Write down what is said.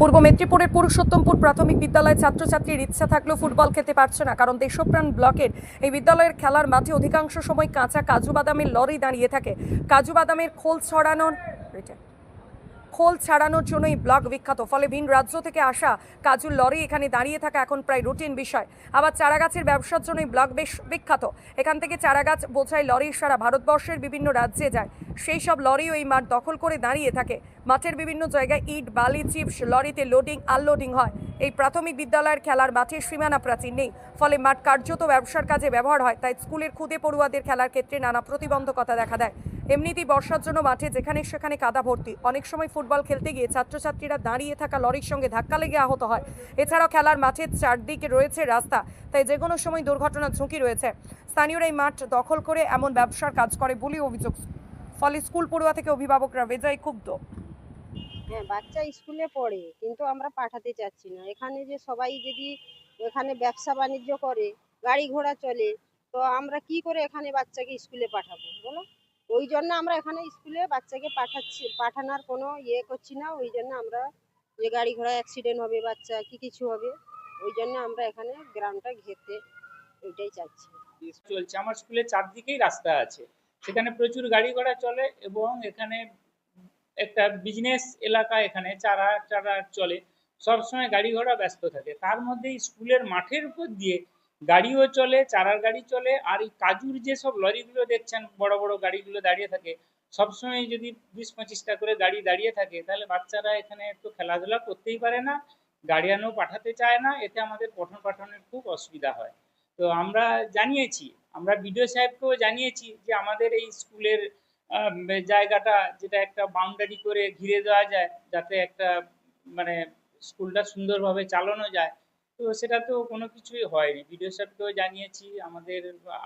পূর্ব মেদিনীপুরের পুরুষোত্তমপুর প্রাথমিক বিদ্যালয়ের ছাত্রছাত্রীর ইচ্ছা থাকলেও ফুটবল খেতে পারছে না, কারণ দেশপ্রাণ ব্লকের এই বিদ্যালয়ের খেলার মাঠে অধিকাংশ সময় কাঁচা কাজু বাদামের লরি দাঁড়িয়ে থাকে কাজু বাদামের খোল ছড়ানোর. খোল ছাড়ানোর জন্য এই ব্লক বিখ্যাত, ফলে ভিন রাজ্য থেকে আসা কাজুর লরি এখানে দাঁড়িয়ে থাকা এখন প্রায় রুটিন বিষয়। আবার চারাগাছের ব্যবসার জন্য এই ব্লক বেশ বিখ্যাত। এখান থেকে চারাগাছ বোঝায় লরি সারা ভারতবর্ষের বিভিন্ন রাজ্যে যায়। সেই সব লরিও এই মাঠ দখল করে দাঁড়িয়ে থাকে। মাঠের বিভিন্ন জায়গায় ইট, বালি, চিপস, লরিতে লোডিং আনলোডিং হয়। এই প্রাথমিক বিদ্যালয়ের খেলার মাঠে সীমানা প্রাচীর নেই। ফলে মাঠ কার্যত ব্যবসার কাজে ব্যবহার হয়, তাই স্কুলের খুদে পড়ুয়াদের খেলার ক্ষেত্রে নানা প্রতিবন্ধকতা দেখা দেয়। এমনিতেই বর্ষার জন্য মাঠে যেখানে সেখানে কাদা ভর্তি। অনেক সময় ফুটবল খেলতে গিয়ে ছাত্রছাত্রীরা দাঁড়িয়ে থাকা লরির সঙ্গে ধাক্কা লেগে আহত হয়। এছাড়াও খেলার মাঠের চারদিকে রয়েছে রাস্তা, তাই যে কোনো সময় দুর্ঘটনার ঝুঁকি রয়েছে। স্থানীয়রা এই মাঠ দখল করে এমন ব্যবসার কাজ করে বলে অভিযোগ, ফলে স্কুল পড়ুয়া থেকে অভিভাবকরা বেজায় ক্ষুব্ধ। হ্যাঁ বাচ্চা স্কুলে পড়ে, কিন্তু আমরা পাঠাতে চাচ্ছি না। এখানে যে সবাই যদি এখানে ব্যবসা বাণিজ্য করে, গাড়ি ঘোড়া চলে, তো আমরা কি করে এখানে বাচ্চাকে স্কুলে পাঠাবো বলো? ওই জন্য আমরা এখানে স্কুলে বাচ্চাকে পাঠাচ্ছি, পাঠানোর কোনো ইয়ে করছি না। ওই জন্য আমরা যে গাড়ি ঘোড়া অ্যাক্সিডেন্ট হবে বাচ্চা, কি কিছু হবে, ওই জন্য আমরা এখানে গ্রামটা ঘেরতে ওইটাই চাচ্ছি। চলছে। আমার স্কুলের চারদিকেই রাস্তা আছে। সেখানে প্রচুর গাড়ি ঘোড়া চলে এবং এখানে একটা বিজনেস এলাকা এখানে, চারা চারা চলে, সবসময় গাড়ি ঘোড়া ব্যস্ত থাকে। তার মধ্যে স্কুলের মাঠের উপর দিয়ে গাড়িও চলে, চারার গাড়ি চলে, আর এই কাজুর যে সব লরিগুলো দেখছেন, বড় বড় গাড়িগুলো দাঁড়িয়ে থাকে সবসময় যদি বিশ পঁচিশটা করে গাড়ি দাঁড়িয়ে থাকে, তাহলে বাচ্চারা এখানে একটু খেলাধুলা করতেই পারে না গার্ডিয়ানও পাঠাতে চায় না, এতে আমাদের পঠন পাঠনের খুব অসুবিধা হয়। তো আমরা জানিয়েছি, আমরা বিডিও সাহেবকেও জানিয়েছি যে আমাদের এই স্কুলের জায়গাটা যেটা একটা বাউন্ডারি করে ঘিরে দেওয়া যায়, যাতে একটা মানে স্কুলটা সুন্দরভাবে চালানো যায়। তো সেটা তো কোনো কিছুই হয়নি। বিডিও সাহেবকেও জানিয়েছি, আমাদের